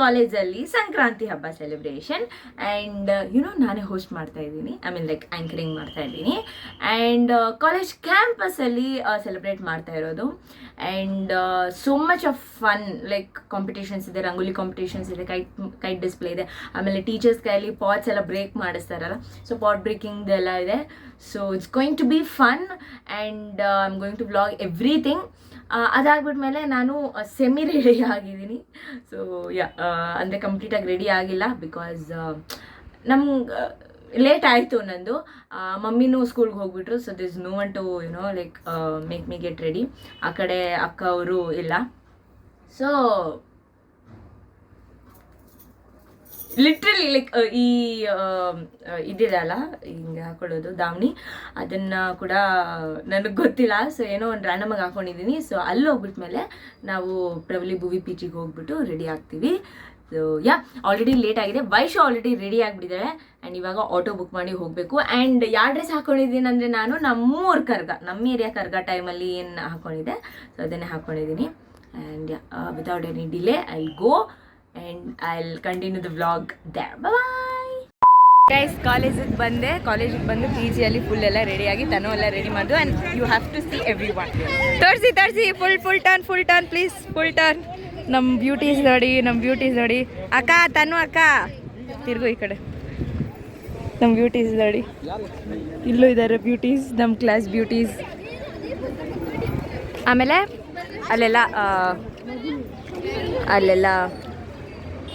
ಕಾಲೇಜಲ್ಲಿ ಸಂಕ್ರಾಂತಿ ಹಬ್ಬ celebration and you know ನಾನೇ ಹೋಸ್ಟ್ ಮಾಡ್ತಾ ಇದ್ದೀನಿ. ಐ ಮೀನ್ ಲೈಕ್ ಆ್ಯಂಕರಿಂಗ್ ಮಾಡ್ತಾ ಇದ್ದೀನಿ. ಆ್ಯಂಡ್ ಕಾಲೇಜ್ ಕ್ಯಾಂಪಸಲ್ಲಿ ಸೆಲೆಬ್ರೇಟ್ ಮಾಡ್ತಾ ಇರೋದು. And so much of fun like competitions ಇದೆ, ರಂಗೋಲಿ ಕಾಂಪಿಟೇಷನ್ಸ್ ಇದೆ ಕೈಟ್ ಕೈಟ್ ಡಿಸ್ಪ್ಲೇ ಇದೆ. ಆಮೇಲೆ ಟೀಚರ್ಸ್ ಕೈಯಲ್ಲಿ ಪಾಟ್ಸ್ ಎಲ್ಲ ಬ್ರೇಕ್ ಮಾಡಿಸ್ತಾರಲ್ಲ. ಸೊ ಪಾಟ್ ಬ್ರೇಕಿಂಗ್ ಎಲ್ಲ ಇದೆ. So it's going to be fun and I am going to blog everything ಅದಾಗ್ಬಿಟ್ಮೇಲೆ ನಾನು ಸೆಮಿ ರೆಡಿ ಆಗಿದ್ದೀನಿ. ಸೊ ಯಾ ಅಂದರೆ ಕಂಪ್ಲೀಟಾಗಿ ರೆಡಿ ಆಗಿಲ್ಲ ಬಿಕಾಸ್ ನಮ್ಗೆ ಲೇಟ್ ಆಯಿತು ನಂದು. ಮಮ್ಮಿನೂ ಸ್ಕೂಲ್ಗೆ ಹೋಗ್ಬಿಟ್ರು so this no one to you know like make me get ready ಆ ಕಡೆ ಅಕ್ಕ ಅವರು ಇಲ್ಲ. ಸೊ ಲಿಟ್ರಲಿ ಲೈಕ್ ಈ ಇದಿರಲ್ಲ ಇದಿದೆಯಲ್ಲ ಹಿಂಗೆ ಹಾಕೊಳ್ಳೋದು, ದಾವಣಿ. ಅದನ್ನ ಕೂಡ ನನಗೆ ಗೊತ್ತಿಲ್ಲ ಸೊ ಏನೋ ಒಂದು ರ್ಯಾಂಡಮಾಗಿ ಹಾಕೊಂಡಿದ್ದೀನಿ ಸೊ ಅಲ್ಲಿ ಹೋಗ್ಬಿಟ್ಮೇಲೆ ನಾವು ಪ್ರಬಲಿ ಭುವಿ ಪಿ ಜಿಗೆ ಹೋಗ್ಬಿಟ್ಟು ರೆಡಿ ಆಗ್ತೀವಿ. ಸೊ ಯಾ ಆಲ್ರೆಡಿ ಲೇಟ್ ಆಗಿದೆ. ವೈಶು ಆಲ್ರೆಡಿ ರೆಡಿ ಆಗಿಬಿಟ್ಟಿದ್ದಾಳೆ ಆ್ಯಂಡ್ ಇವಾಗ ಆಟೋ ಬುಕ್ ಮಾಡಿ ಹೋಗಬೇಕು. ಆ್ಯಂಡ್ ಯಾವ ಡ್ರೆಸ್ ಹಾಕೊಂಡಿದ್ದೀನಿ ಅಂದರೆ ನಾನು ನಮ್ಮೂರು ಕರ್ಗ, ನಮ್ಮ ಏರಿಯಾ ಕರ್ಗ ಟೈಮಲ್ಲಿ ಏನು ಹಾಕೊಂಡಿದ್ದೆ. ಸೊ ಅದನ್ನೇ ಹಾಕ್ಕೊಂಡಿದ್ದೀನಿ and without any delay I go and I continue the vlog there bye guys ಕಾಲೇಜಿಗೆ ಬಂದೆ. ಕಾಲೇಜಿಗೆ ಬಂದು ಪಿ ಜಿಯಲ್ಲಿ ಫುಲ್ ಎಲ್ಲ ರೆಡಿಯಾಗಿ ತನೂ ಎಲ್ಲ ರೆಡಿ ಮಾಡಿದ್ರು and you have to see everyone ತೋರಿಸಿ. ತೋರಿಸಿ full full turn full turn please full turn ನಮ್ಮ ಬ್ಯೂಟೀಸ್ ನೋಡಿ ನಮ್ಮ ಬ್ಯೂಟೀಸ್ ನೋಡಿ ಅಕ್ಕ, ತನು ಅಕ್ಕ. ತಿರ್ಗು ಈ ಕಡೆ. ನಮ್ಮ ಬ್ಯೂಟೀಸ್ ನೋಡಿ ಇಲ್ಲೂ ಇದ್ದಾರೆ ಬ್ಯೂಟೀಸ್ ನಮ್ಮ ಕ್ಲಾಸ್ ಬ್ಯೂಟೀಸ್ ಆಮೇಲೆ ಅಲ್ಲೆಲ್ಲ ಅಲ್ಲೆಲ್ಲ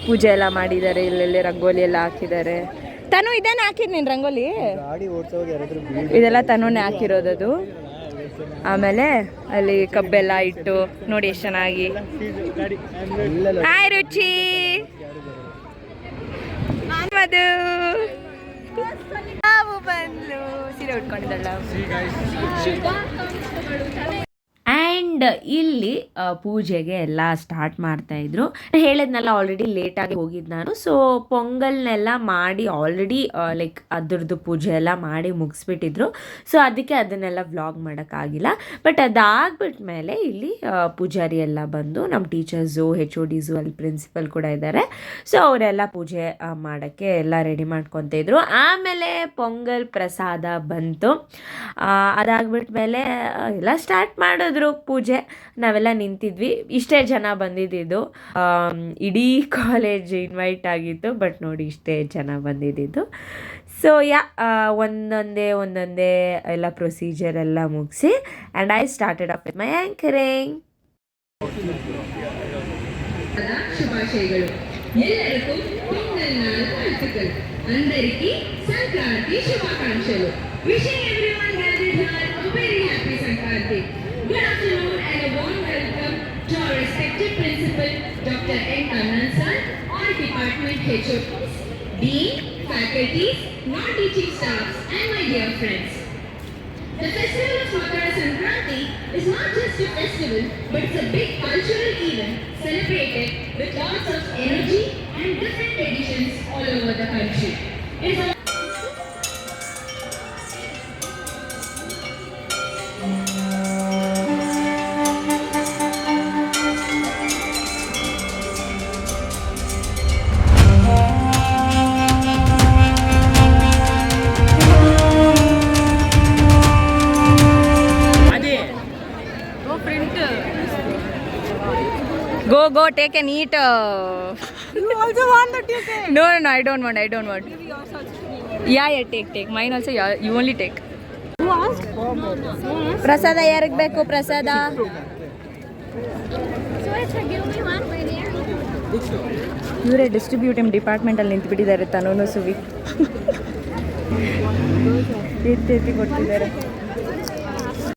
ಪೂಜೆ ಎಲ್ಲ ಮಾಡಿದ್ದಾರೆ ಇಲ್ಲೆಲ್ಲ ರಂಗೋಲಿ ಎಲ್ಲ ಹಾಕಿದ್ದಾರೆ. ತನು ಇದನ್ನ ಹಾಕಿದ್ ನೀನು ರಂಗೋಲಿ? ಇದೆಲ್ಲ ತನುನೇ ಹಾಕಿರೋದದು. ಆಮೇಲೆ ಅಲ್ಲಿ ಕಬ್ಬೆಲ್ಲ ಇಟ್ಟು ನೋಡಿ ಎಷ್ಟು ಚೆನ್ನಾಗಿ. ಹಾಯ್ ರುಚಿ. ಮಧು. ನಾವು ಬಂದ್ಲು. ಸೀರೆ ಉಟ್ಕೊಂಡಿದ್ದಲ್ಲ. ಆ್ಯಂಡ್ ಇಲ್ಲಿ ಪೂಜೆಗೆ ಎಲ್ಲ ಸ್ಟಾರ್ಟ್ ಮಾಡ್ತಾ ಇದ್ರು. ಹೇಳಿದ್ನಲ್ಲ ಆಲ್ರೆಡಿ ಲೇಟಾಗಿ ಹೋಗಿದ್ದು ನಾನು. ಸೊ ಪೊಂಗಲ್ನೆಲ್ಲ ಮಾಡಿ ಆಲ್ರೆಡಿ ಲೈಕ್ ಅದ್ರದ್ದು ಪೂಜೆ ಎಲ್ಲ ಮಾಡಿ ಮುಗಿಸ್ಬಿಟ್ಟಿದ್ರು. ಸೊ ಅದಕ್ಕೆ ಅದನ್ನೆಲ್ಲ ವ್ಲಾಗ್ ಮಾಡೋಕ್ಕಾಗಿಲ್ಲ. ಬಟ್ ಅದಾಗ್ಬಿಟ್ಮೇಲೆ ಇಲ್ಲಿ ಪೂಜಾರಿ ಎಲ್ಲ ಬಂದು ನಮ್ಮ ಟೀಚರ್ಸು ಹೆಚ್ ಒ ಡಿಸು ಅಲ್ಲಿ ಪ್ರಿನ್ಸಿಪಲ್ ಕೂಡ ಇದ್ದಾರೆ ಸೊ ಅವರೆಲ್ಲ ಪೂಜೆ ಮಾಡಕ್ಕೆ ಎಲ್ಲ ರೆಡಿ ಮಾಡ್ಕೊತ ಇದ್ರು. ಆಮೇಲೆ ಪೊಂಗಲ್ ಪ್ರಸಾದ ಬಂತು. ಆ, ಅದಾಗ್ಬಿಟ್ಮೇಲೆ ಆ, ಎಲ್ಲ ಸ್ಟಾರ್ಟ್ ಮಾಡಿದ್ರು ಪೂಜೆ. ಮುಂಚೆ ನಾವೆಲ್ಲ ನಿಂತಿದ್ವಿ. ಇಷ್ಟೇ ಜನ ಬಂದಿದ್ದು ಇಡೀ ಕಾಲೇಜ್ ಇನ್ವೈಟ್ ಆಗಿತ್ತು ಬಟ್ ನೋಡಿ ಇಷ್ಟೇ ಜನ ಬಂದಿದ್ದು ಸೊ ಯಾ ಒಂದೊಂದೇ ಒಂದೊಂದೇ ಎಲ್ಲ ಪ್ರೊಸೀಜರ್ ಎಲ್ಲ ಮುಗಿಸಿ and I started up with my anchoring ಶುಭಾಶಯಗಳು ಎಲ್ಲರಿಗೂ పొంగల్ నాడు వార్తలు అందరికీ సంక్రాంతి శుభాకాంక్షలు విషయం everyone happy A warm welcome to our respected principal Dr. N. Kannan sir, all department HODs, dean, faculties, non-teaching staffs and my dear friends. The festival of Makara Sankranti is not just a festival, but it's a big cultural event celebrated with lots of energy and different traditions all over the country. It's a go go take and eat no no I don't want I don't want yeah yeah take take mine also you only take ಪ್ರಸಾದ ಯಾರಿಗೆ ಬೇಕು ಪ್ರಸಾದ? ಇವರೇ distributive ಡಿಪಾರ್ಟ್ಮೆಂಟಲ್ಲಿ ನಿಂತ್ಬಿಟ್ಟಿದ್ದಾರೆ ತನೂನು ಸುವಿ. ಎತ್ತಿ ಕೊಟ್ಟಿದ್ದಾರೆ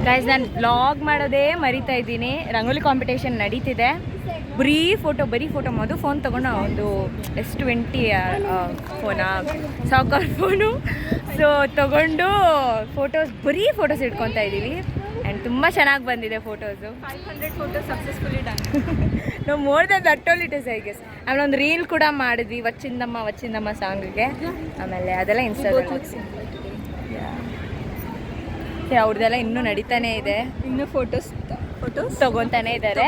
guys ನಾನು vlog ಮಾಡೋದೇ ಮರಿತಾ ಇದ್ದೀನಿ. ರಂಗೋಲಿ ಕಾಂಪಿಟೇಷನ್ ನಡೀತಿದೆ. ಬರೀ ಫೋಟೋ ಬರೀ ಫೋಟೋ ಮದು ಫೋನ್ ತೊಗೊಂಡು ಒಂದು ಎಸ್ ಟ್ವೆಂಟಿ ಫೋನಾ ಸಾಕರ್ ಫೋನು ಸೊ ತೊಗೊಂಡು ಫೋಟೋಸ್ ಬರೀ ಫೋಟೋಸ್ ಇಟ್ಕೊತಾ ಇದ್ದೀವಿ ಆ್ಯಂಡ್ ತುಂಬ ಚೆನ್ನಾಗಿ ಬಂದಿದೆ photos five hundred photo successfully done ನಾವು more than that all it is I guess ಆಮೇಲೆ ಒಂದು ರೀಲ್ ಕೂಡ ಮಾಡಿದ್ವಿ ವಚ್ಚಿಂದಮ್ಮ ವಚ್ಚಿಂದಮ್ಮ ಸಾಂಗಿಗೆ. ಆಮೇಲೆ ಅದೆಲ್ಲ ಇನ್ಸ್ಟಾಗ್ರಾಮ್ ಅವ್ರದ್ದೆಲ್ಲ ಇನ್ನೂ ನಡೀತಾನೇ ಇದೆ. ಇನ್ನೂ ಫೋಟೋಸ್ ತಗೊಂತಾನೆ ಇದ್ದಾರೆ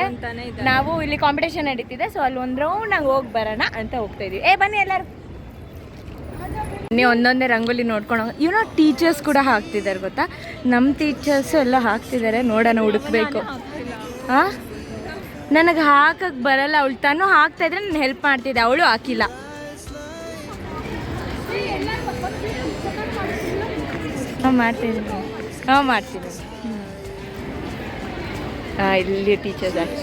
ನಾವು ಇಲ್ಲಿ ಕಾಂಪಿಟೇಷನ್ ನಡೀತಿದೆ ಸೊ ಅಲ್ಲಿ ಒಂದ್ ರೌಂಡ್ ನಾವು ಹೋಗಿ ಬರೋಣ ಅಂತ ಹೋಗ್ತಾ ಇದೀವಿ. ಏ ಬನ್ನಿ ಎಲ್ಲರೂ. ನೀವು ಒಂದೊಂದೇ ರಂಗೋಲಿ ನೋಡ್ಕೊಂಡು ಇವನೋ ಟೀಚರ್ಸ್ ಕೂಡ ಹಾಕ್ತಿದ್ದಾರೆ ಗೊತ್ತಾ? ನಮ್ಮ ಟೀಚರ್ಸ್ ಎಲ್ಲ ಹಾಕ್ತಿದ್ದಾರೆ ನೋಡೋಣ ಹುಡುಕ್ಬೇಕು. ಹಾ ನನಗೆ ಹಾಕಕ್ಕೆ ಬರಲ್ಲ ಅವಳು ತಾನು ಹಾಕ್ತಾ ಇದ್ರೆ ನಾನು ಹೆಲ್ಪ್ ಮಾಡ್ತಿದ್ದೆ ಅವಳು ಹಾಕಿಲ್ಲ. ಹಾಂ ಮಾಡ್ತಿದ್ದೀನಿ. ಹಾಂ ಮಾಡ್ತೀನಿ ಇಲ್ಲಿ ಟೀಚರ್ಸ್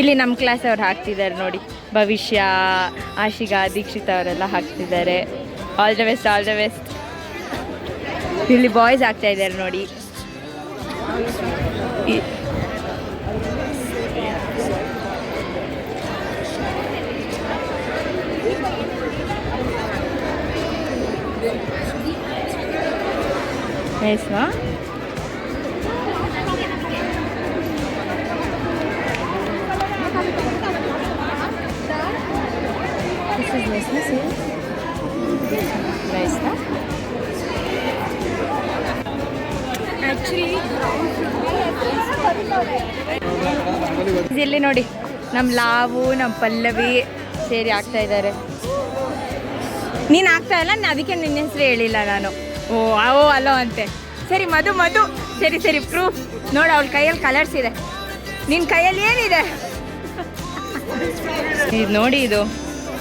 ಇಲ್ಲಿ ನಮ್ಮ ಕ್ಲಾಸ್ ಅವ್ರು ಹಾಕ್ತಿದ್ದಾರೆ ನೋಡಿ. ಭವಿಷ್ಯ, ಆಶಿಗಾ, ದೀಕ್ಷಿತ ಅವರೆಲ್ಲ ಹಾಕ್ತಿದ್ದಾರೆ. All the best all the best ಇಲ್ಲಿ ಬಾಯ್ಸ್ ಆಗ್ತಾ ಇದ್ದಾರೆ ನೋಡಿ. Is nice, na, see? Nice, na? ಇಲ್ಲಿ ನೋಡಿ ನಮ್ಮ ಲಾವು ನಮ್ಮ ಪಲ್ಲವಿ ಸೇರಿ ಆಗ್ತಾ ಇದ್ದಾರೆ ನೀನು ಆಗ್ತಾ ಇಲ್ಲ ಅದಕ್ಕೆ ನಿನ್ನ ಹೆಸರು ಹೇಳಿಲ್ಲ ನಾನು ಓ ಅವೋ ಅಲ್ಲೋ ಅಂತೆ. ಸರಿ ಮಧು ಮಧು. ಸರಿ ಸರಿ ಪ್ರೂಫ್ ನೋಡು ಅವಳ ಕೈಯಲ್ಲಿ ಕಲರ್ಸ್ ಇದೆ. ನಿನ್ನ ಕೈಯಲ್ಲಿ ಏನಿದೆ? ಇದು ನೋಡಿ ಇದು.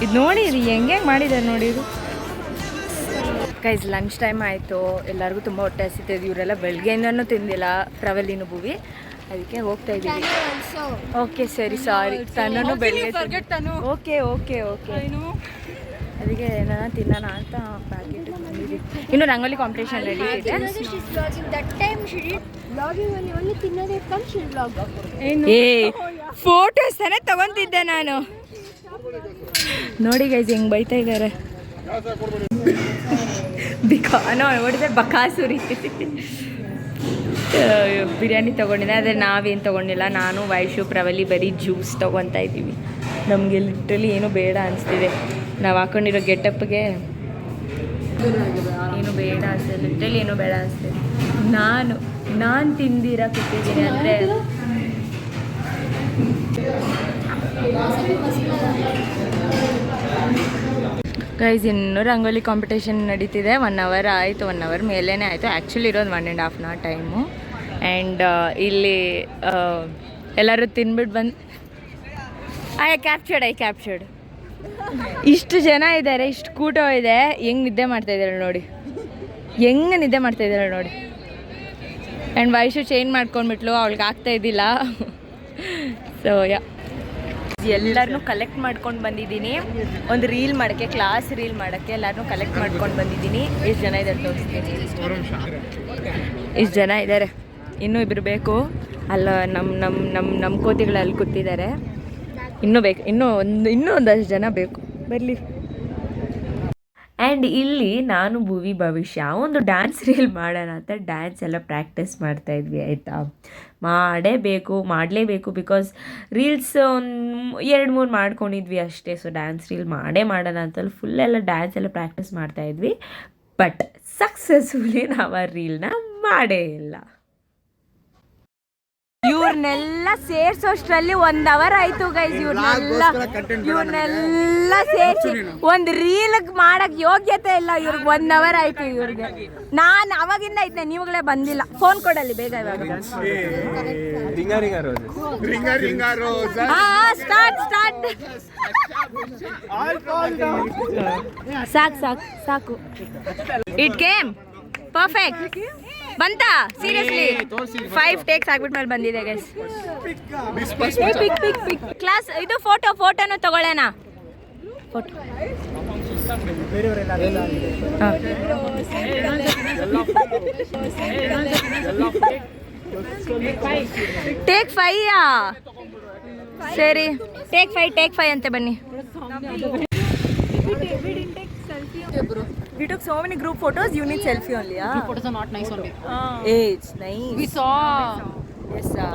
ಇದು ನೋಡಿ ಇದು ಹೆಂಗೆ ಮಾಡಿದ್ದಾರೆ ನೋಡಿ ಇದು. ಗೈಸ್ ಲಂಚ್ ಟೈಮ್ ಆಯಿತು. ಎಲ್ಲರಿಗೂ ತುಂಬ ಹೊಟ್ಟೆ ಹಸಿತಿದೆ. ಇವರೆಲ್ಲ ಬೆಳಗ್ಗೆಯಿಂದನೂ ತಿಂದಿಲ್ಲ ಪ್ರವಲಿನ ಭೂವಿ. ಅದಕ್ಕೆ ಹೋಗ್ತಾ ಇದ್ದೀವಿ. ಓಕೆ ಸರಿ ಸಾರಿ ತನ್ನೂ ಬೆಳಗ್ಗೆ ಓಕೆ ಓಕೆ ಓಕೆ ಅದಕ್ಕೆ ಏನಾರ ತಿನ್ನೋಣ ಅಂತ ಪ್ಯಾಕೆಟ್ ಇನ್ನು ರಂಗೋಲಿ ಕಾಂಪಿಟೇಷನ್ ರೆಡಿ ಇದೆ. ಏ ಫೋಟೋಸ್ ತಾನೇ ತಗೊಂತಿದ್ದೆ ನಾನು. ನೋಡಿ ಗೈಸ್ ಹೆಂಗ್ ಬೈತಾ ಇದ್ದಾರೆ ಬಿಕಾ ನೋ ನೋಡಿದ್ರೆ ಬಕಾಸುರಿ ರೀತಿ. ಬಿರಿಯಾನಿ ತೊಗೊಂಡಿದ್ದೆ ಆದರೆ ನಾವೇನು ತಗೊಂಡಿಲ್ಲ. ನಾನು ವೈಶು ಪ್ರವಲಿ ಬರೀ ಜ್ಯೂಸ್ ತೊಗೊತಾ ಇದ್ದೀವಿ. ನಮಗೆ ಲಿಟ್ರಲಿ ಏನು ಬೇಡ ಅನಿಸ್ತಿದೆ. ನಾವು ಹಾಕೊಂಡಿರೋ ಗೆಟಪ್ಗೆ ಏನು ಬೇಡ ಅಷ್ಟೆ ಲಿಟ್ರಲಿ ಏನು ಬೇಡ ಅನಿಸ್ತದೆ ನಾನು ನಾನು ತಿಂದಿರ ಕೂತಿದ್ದೀನಿ ಅಂದರೆ ಗೈಸ್ ಇನ್ನೂ ರಂಗೋಲಿ ಕಾಂಪಿಟೇಷನ್ ನಡೀತಿದೆ. ಒನ್ ಅವರ್ ಆಯಿತು ಒನ್ ಅವರ್ ಮೇಲೇ ಆಯಿತು. ಆ್ಯಕ್ಚುಲಿ ಇರೋದು ಒನ್ ಆ್ಯಂಡ್ ಹಾಫ್ ನಾ ಟೈಮು ಆ್ಯಂಡ್ ಇಲ್ಲಿ ಎಲ್ಲರೂ ತಿನ್ಬಿಟ್ಟು ಬಂದು ಐ ಕ್ಯಾಪ್ಚರ್ಡ್ ಐ ಕ್ಯಾಪ್ಚರ್ಡ್ ಇಷ್ಟು ಜನ ಇದ್ದಾರೆ, ಇಷ್ಟು ಕೂಟ ಇದೆ. ಹೆಂಗ್ ನಿದ್ದೆ ಮಾಡ್ತಾ ಇದ್ದಾರೆ ನೋಡಿ. ಹೆಂಗೆ ನಿದ್ದೆ ಮಾಡ್ತಾ ಇದ್ದಾರೆ ನೋಡಿ. ಆ್ಯಂಡ್ ವಯಸ್ಸು ಚೇಂಜ್ ಮಾಡ್ಕೊಂಡ್ಬಿಟ್ಲು, ಅವಳಿಗೆ ಆಗ್ತಾ ಇದ್ದಿಲ್ಲ. ಸೊ ಯಾ ಎಲ್ಲರನ್ನೂ ಕಲೆಕ್ಟ್ ಮಾಡ್ಕೊಂಡು ಬಂದಿದ್ದೀನಿ. ಒಂದು ರೀಲ್ ಮಾಡೋಕ್ಕೆ ಕ್ಲಾಸ್ ರೀಲ್ ಮಾಡೋಕ್ಕೆ ಎಲ್ಲರನ್ನೂ ಕಲೆಕ್ಟ್ ಮಾಡ್ಕೊಂಡು ಬಂದಿದ್ದೀನಿ. ಎಷ್ಟು ಜನ ಇದ್ದಾರೆ ತೋರಿಸ್ತೀನಿ ಇಷ್ಟು ಜನ ಇದ್ದಾರೆ. ಇನ್ನೂ ಇಬ್ಬರು ಬೇಕು. ಅಲ್ಲ ನಮ್ಮ ನಮ್ಮ ನಮ್ಮ ನಮ್ಮ ಕೋತಿಗಳು ಅಲ್ಲಿ ಕೂತಿದ್ದಾರೆ. ಇನ್ನೂ ಬೇಕು, ಇನ್ನೂ ಒಂದು, ಇನ್ನೂ ಒಂದಷ್ಟು ಜನ ಬೇಕು. ಬರಲಿ. ಆ್ಯಂಡ್ ಇಲ್ಲಿ ನಾನು ಭುವಿ ಭವಿಷ್ಯ, ಒಂದು ಡ್ಯಾನ್ಸ್ ರೀಲ್ ಮಾಡೋಣ ಅಂತ ಡ್ಯಾನ್ಸ್ ಎಲ್ಲ ಪ್ರಾಕ್ಟೀಸ್ ಮಾಡ್ತಾ ಇದ್ವಿ, ಆಯಿತಾ? ಮಾಡೇಬೇಕು, ಮಾಡಲೇಬೇಕು ಬಿಕಾಸ್ ರೀಲ್ಸ್ ಒಂದು ಎರಡು, ಮೂರು ಮಾಡ್ಕೊಂಡಿದ್ವಿ ಅಷ್ಟೇ ಸೊ ಡ್ಯಾನ್ಸ್ ರೀಲ್ ಮಾಡೇ ಮಾಡೋಣ ಅಂತ ಫುಲ್ ಎಲ್ಲ ಡ್ಯಾನ್ಸ್ ಎಲ್ಲ ಪ್ರಾಕ್ಟೀಸ್ ಮಾಡ್ತಾ ಇದ್ವಿ. ಬಟ್ ಸಕ್ಸಸ್ಫುಲಿ ನಾವು ಆ ರೀಲ್ನ ಮಾಡೇ ಇಲ್ಲ. ಇವ್ರನ್ನೆಲ್ಲ ಸೇರ್ಸೋಷ್ಟ್ರಲ್ಲಿ ಒಂದ್ ಅವರ್ ಆಯ್ತು ಗೈಸ್ ಇವ್ರನ್ನೆಲ್ಲ ಇವ್ರನ್ನೆಲ್ಲ ಸೇರ್ಸಿ ಒಂದ್ ರೀಲ್ ಮಾಡಕ್ ಯೋಗ್ಯತೆ ಇಲ್ಲ ಇವ್ರಿಗೆ. ಒಂದ್ ಅವರ್ ಆಯ್ತು ಇವ್ರಿಗೆ. ನಾನ್ ಅವಾಗಿಂದ ಐತೆ ನೀವುಗಳೇ ಬಂದಿಲ್ಲ. ಫೋನ್ ಕೊಡಲ್ಲಿ ಬೇಗ ಇವಾಗ. ಸ್ಟಾರ್ಟ್ ಸ್ಟಾರ್ಟ್ ಸಾಕು ಸಾಕು ಸಾಕು. ಇಟ್ ಕೇಮ್ ಪರ್ಫೆಕ್ಟ್ ಬಂತಾ? ಸೀರಿಯಸ್ಲಿ ಫೈವ್ ಟೇಕ್ಸ್ ಆಗ್ಬಿಟ್ಮೇಲೆ ಬಂದಿದೆ ಗೈಸ್ ಕ್ಲಾಸ್ ಇದು ಫೋಟೋ ಫೋಟೋನು ತಗೊಳ್ಳೋಣ. ಟೇಕ್ ಫೈಯಾ ಸರಿ. ಟೇಕ್ ಫೈ ಟೇಕ್ ಫೈ ಅಂತೆ ಬನ್ನಿ We took so many group photos. You need selfie only, yeah? Group photos are not nice only. Hey, it's nice. We saw. Yes, sir.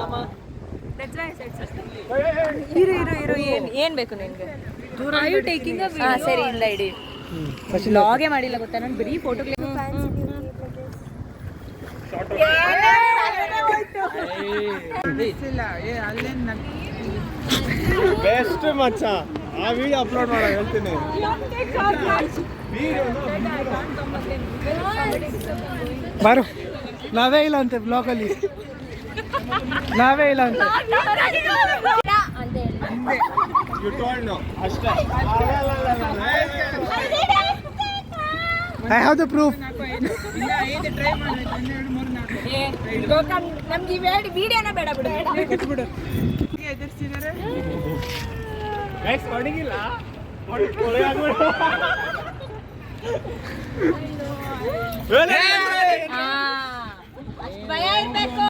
That's why I said so. ಇರು ಇರು ಇರು ಏನ್ ಏನ್ ಬೇಕು ನಿನ್ಗೆ are you taking a video ಸರಿ ಇಲ್ಲ ಇಡಿ ಲಾಗೇ ಮಾಡಿಲ್ಲ ಗೊತ್ತಾ ನಾನು ಬರೀ ಫೋಟೋ ಬೆಸ್ಟ್ ಮಚ್ಚ ಆ ವಿಡಿಯೋ ಅಪ್ಲೋಡ್ ಮಾಡೋ ಹೇಳ್ತೀನಿ ಬಾರು. ನಾವೇ ಇಲ್ಲ ಅಂತೆ ಬ್ಲಾಗಲ್ಲಿ ನಾವೇ ಇಲ್ಲ ಅಂತ. ಐ ಹ್ಯಾವ್ ದ ಪ್ರೂಫ್ ನಮ್ಗೆ ಈ ವಿಡಿಯೋನ ಬೇಡ ಬಿಡು ಭಯ ಇರ್ಬೇಕು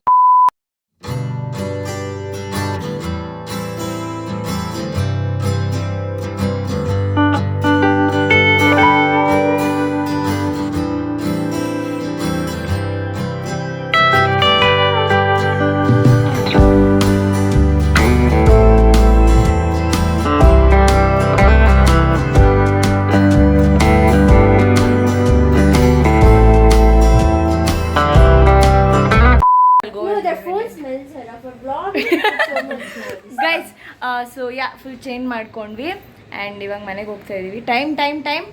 ಮಾಡ್ಕೊಂಡ್ವಿ. ಆ್ಯಂಡ್ ಇವಾಗ ಮನೆಗೆ ಹೋಗ್ತಾ ಇದ್ದೀವಿ time time time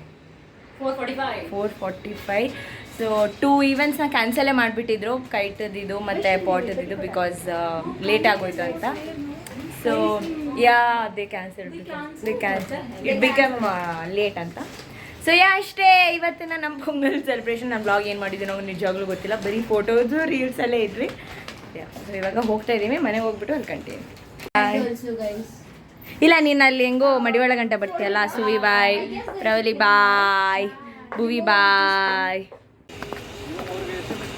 four forty five four forty five so two ಈವೆಂಟ್ಸ್ನ ಕ್ಯಾನ್ಸಲೇ ಮಾಡಿಬಿಟ್ಟಿದ್ರು. ಕೈಟದಿದ್ದು ಮತ್ತು ಪಾಟದಿದ್ದು ಬಿಕಾಸ್ ಲೇಟ್ ಆಗೋಯ್ತು ಅಂತ. So yeah they cancel they cancel it become late ಅಂತ. ಸೊ ಯಾ ಅಷ್ಟೇ. ಇವತ್ತಿನ ನಮ್ಮ ಪೊಂಗಲ್ ಸೆಲೆಬ್ರೇಷನ್ ನಮ್ಮ ಬ್ಲಾಗ್ ಏನು ಮಾಡಿದ್ವಿ ನಾವು ನಿಜವಾಗ್ಲೂ ಗೊತ್ತಿಲ್ಲ. ಬರೀ ಫೋಟೋಸು ರೀಲ್ಸಲ್ಲೇ ಇದ್ವಿ. ಸೊ ಇವಾಗ ಹೋಗ್ತಾ ಇದ್ದೀವಿ ಮನೆಗೆ ಹೋಗ್ಬಿಟ್ಟು ಅಲ್ಲಿ ಕಂಟಿನ್ಯೂ. ಇಲ್ಲ ನೀನು ಅಲ್ಲಿ ಹೆಂಗೋ ಮಡಿವಾಳ ಗಂಟೆ ಬರ್ತೀಯಲ್ಲ? Suvi bye. Pravali bye. Bhuvi bye.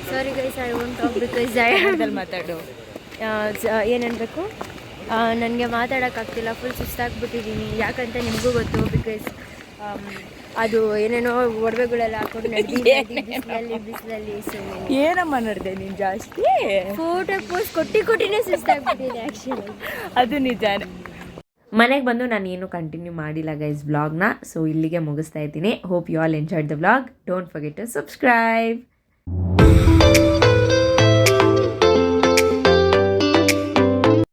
Sorry guys I want talk ಕನ್ನಡದಲ್ಲಿ ಮಾತಾಡು. ಏನು ಅನ್ಬೇಕು ನನಗೆ ಮಾತಾಡೋಕ್ಕಾಗ್ತಿಲ್ಲ ಫುಲ್ ಸುಸ್ತಾಗ್ಬಿಟ್ಟಿದ್ದೀನಿ ಯಾಕಂತ ನಿಮಗೂ ಗೊತ್ತು ಬಿಕಾಸ್ ಅದು ಏನೇನೋ ಒಡವೆಗಳೆಲ್ಲ ಹಾಕೊಂಡು ಬಿಸಿಲಲ್ಲಿ ಬಿಸಿಲಲ್ಲಿ ಏನಮ್ಮ ನಡೆದೆ ನೀನು ಜಾಸ್ತಿ? ಫೋಟೋ ಪೋಸ್ಟ್ ಕೊಟ್ಟಿ ಕೊಟ್ಟಿನೇ ಸುಸ್ತಾಗ್ಬಿಟ್ಟಿದೆ ಆ್ಯಕ್ಚುಲಿ ಅದು ನಿಜಾನೇ. ಮನೆಗೆ ಬಂದು ನಾನು ಏನು ಕಂಟಿನ್ಯೂ ಮಾಡಿಲ್ಲ ಗೈಸ್ ಬ್ಲಾಗ್ನ ಸೊ ಇಲ್ಲಿಗೆ ಮುಗಿಸ್ತಾ ಇದ್ದೀನಿ. Hope you all enjoyed the blog don't forget to subscribe